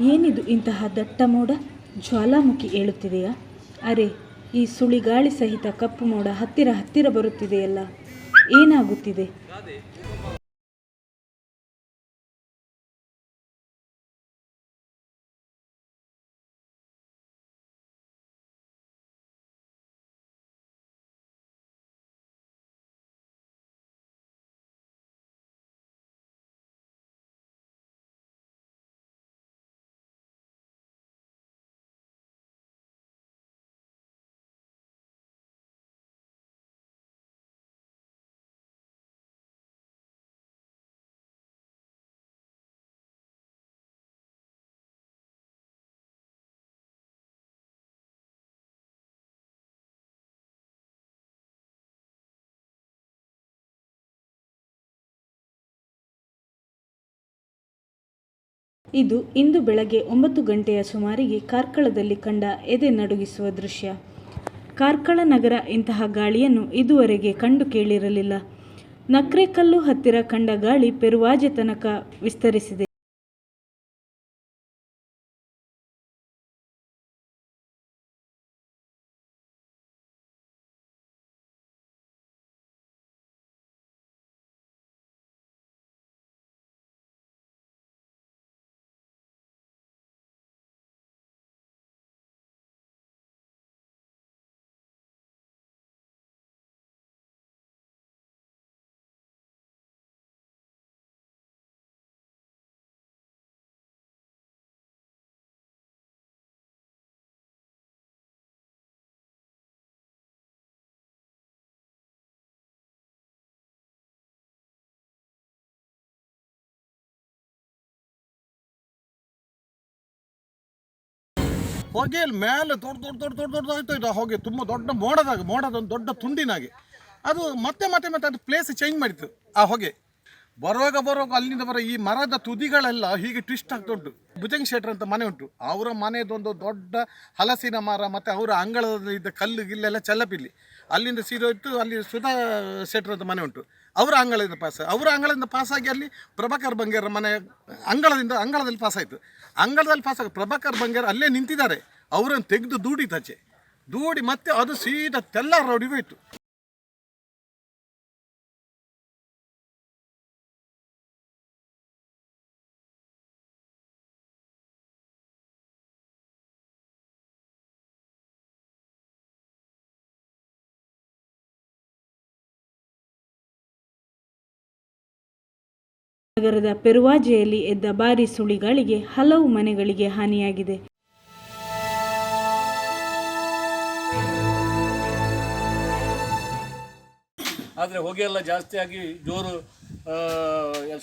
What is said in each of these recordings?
ಏನಿದು ಇಂತಹ ದಟ್ಟ ಮೋಡ? ಜ್ವಾಲಾಮುಖಿ ಏಳುತ್ತಿದೆಯಾ? ಅರೆ, ಈ ಸುಳಿಗಾಳಿ ಸಹಿತ ಕಪ್ಪು ಮೋಡ ಹತ್ತಿರ ಹತ್ತಿರ ಬರುತ್ತಿದೆಯಲ್ಲ. ಏನಾಗುತ್ತಿದೆ? ಇದು ಇಂದು ಬೆಳಗ್ಗೆ ಒಂಬತ್ತು ಗಂಟೆಯ ಸುಮಾರಿಗೆ ಕಾರ್ಕಳದಲ್ಲಿ ಕಂಡ ಎದೆ ನಡುಗಿಸುವ ದೃಶ್ಯ. ಕಾರ್ಕಳ ನಗರ ಇಂತಹ ಗಾಳಿಯನ್ನು ಇದುವರೆಗೆ ಕಂಡು ಕೇಳಿರಲಿಲ್ಲ. ನಕ್ರೆಕಲ್ಲು ಹತ್ತಿರ ಕಂಡ ಗಾಳಿ ಪೆರುವಾಜೆ ತನಕ ವಿಸ್ತರಿಸಿದೆ. ಹೊಗೆಯಲ್ಲಿ ಮೇಲೆ ದೊಡ್ಡ ದೊಡ್ಡ ದೊಡ್ಡ ದೊಡ್ಡ ದೊಡ್ಡ ಆಯ್ತು ಇದು ಹೊಗೆ. ತುಂಬ ದೊಡ್ಡ ಮೋಡದಾಗ ಮೋಡದ ಒಂದು ದೊಡ್ಡ ತುಂಡಿನಾಗೆ. ಅದು ಮತ್ತೆ ಮತ್ತೆ ಮತ್ತೆ ಅದು ಪ್ಲೇಸ್ ಚೇಂಜ್ ಮಾಡಿತ್ತು ಆ ಹೊಗೆ. ಬರುವಾಗ ಬರುವಾಗ ಅಲ್ಲಿಂದ ಬರೋ ಈ ಮರದ ತುದಿಗಳೆಲ್ಲ ಹೀಗೆ ಟ್ವಿಸ್ಟ್ ಆಗ್ತಾ ಉಂಟು. ಭುಜಂಗ್ ಶೆಟ್ರ್ ಅಂತ ಮನೆ ಉಂಟು. ಅವರ ಮನೆಯದೊಂದು ದೊಡ್ಡ ಹಲಸಿನ ಮರ ಮತ್ತು ಅವರ ಅಂಗಳದ ಇದ್ದ ಕಲ್ಲು ಗಿಲ್ಲೆಲ್ಲ ಚಲ್ಲಪಿಲ್ಲಿ ಅಲ್ಲಿಂದ ಸೀದೋಯ್ತು, ಅಲ್ಲಿ ಸುಧಾ ಶೆಟ್ರ್ ಅಂತ ಮನೆ ಉಂಟು. ಅವರ ಅಂಗಳದಿಂದ ಪಾಸ್ ಅವರ ಅಂಗಳದಿಂದ ಪಾಸಾಗಿ ಅಲ್ಲಿ ಪ್ರಭಾಕರ್ ಬಂಗೇರ ಮನೆ ಅಂಗಳದಿಂದ, ಅಂಗಳದಲ್ಲಿ ಪಾಸಾಯಿತು ಅಂಗಳದಲ್ಲಿ ಪಾಸಾಗಿ ಪ್ರಭಾಕರ್ ಬಂಗೇರ ಅಲ್ಲೇ ನಿಂತಿದ್ದಾರೆ. ಅವರನ್ನು ತೆಗೆದು ದೂಡಿತಾಚೆ ದೂಡಿ ಮತ್ತೆ ಅದು ಸೀದಾ ತೆಲ್ಲ ರೋಡಿಗೆ ಹೋಯ್ತು. ನಗರದ ಪೆರುವಾಜೆಯಲ್ಲಿ ಎದ್ದ ಭಾರಿ ಸುಳಿಗಳಿಗೆ ಹಲವು ಮನೆಗಳಿಗೆ ಹಾನಿಯಾಗಿದೆ. ಆದರೆ ಹೊಗೆ ಎಲ್ಲ ಜಾಸ್ತಿಯಾಗಿ ಜೋರು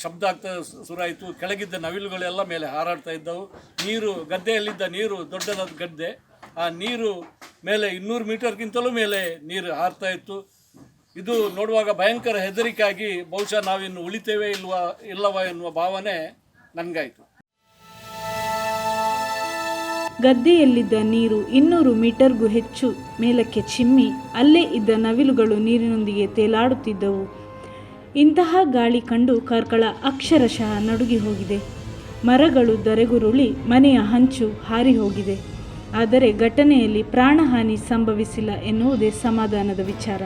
ಶಬ್ದ ಆಗ್ತಾ ಶುರುವಾಯಿತು ಕೆಳಗಿದ್ದ ನವಿಲುಗಳೆಲ್ಲ ಮೇಲೆ ಹಾರಾಡ್ತಾ ಇದ್ದವು. ನೀರು, ಗದ್ದೆಯಲ್ಲಿದ್ದ ನೀರು ದೊಡ್ಡದಾದ ಗದ್ದೆ. ಆ ನೀರು ಮೇಲೆ ಇನ್ನೂರು ಮೀಟರ್ಗಿಂತಲೂ ಮೇಲೆ ನೀರು ಹಾರ್ತಾ ಇತ್ತು. ಇದು ನೋಡುವಾಗ ಭಯಂಕರ ಹೆದರಿಕಾಗಿ ಬಹುಶಃ ನಾವಿನ್ನು ಉಳಿತೇವೆ ಇಲ್ವಾ, ಇಲ್ಲವಾ ಎನ್ನುವ ಭಾವನೆ ನನಗಾಯಿತು. ಗದ್ದೆಯಲ್ಲಿದ್ದ ನೀರು ಇನ್ನೂರು ಮೀಟರ್ಗೂ ಹೆಚ್ಚು ಮೇಲಕ್ಕೆ ಚಿಮ್ಮಿ ಅಲ್ಲೇ ಇದ್ದ ನವಿಲುಗಳು ನೀರಿನೊಂದಿಗೆ ತೇಲಾಡುತ್ತಿದ್ದವು. ಇಂತಹ ಗಾಳಿ ಕಂಡು ಕಾರ್ಕಳ ಅಕ್ಷರಶಃ ನಡುಗಿ ಹೋಗಿದೆ. ಮರಗಳು ದರೆಗುರುಳಿ ಮನೆಯ ಹಂಚು ಹಾರಿ ಹೋಗಿದೆ. ಆದರೆ ಘಟನೆಯಲ್ಲಿ ಪ್ರಾಣಹಾನಿ ಸಂಭವಿಸಿಲ್ಲ ಎನ್ನುವುದೇ ಸಮಾಧಾನದ ವಿಚಾರ.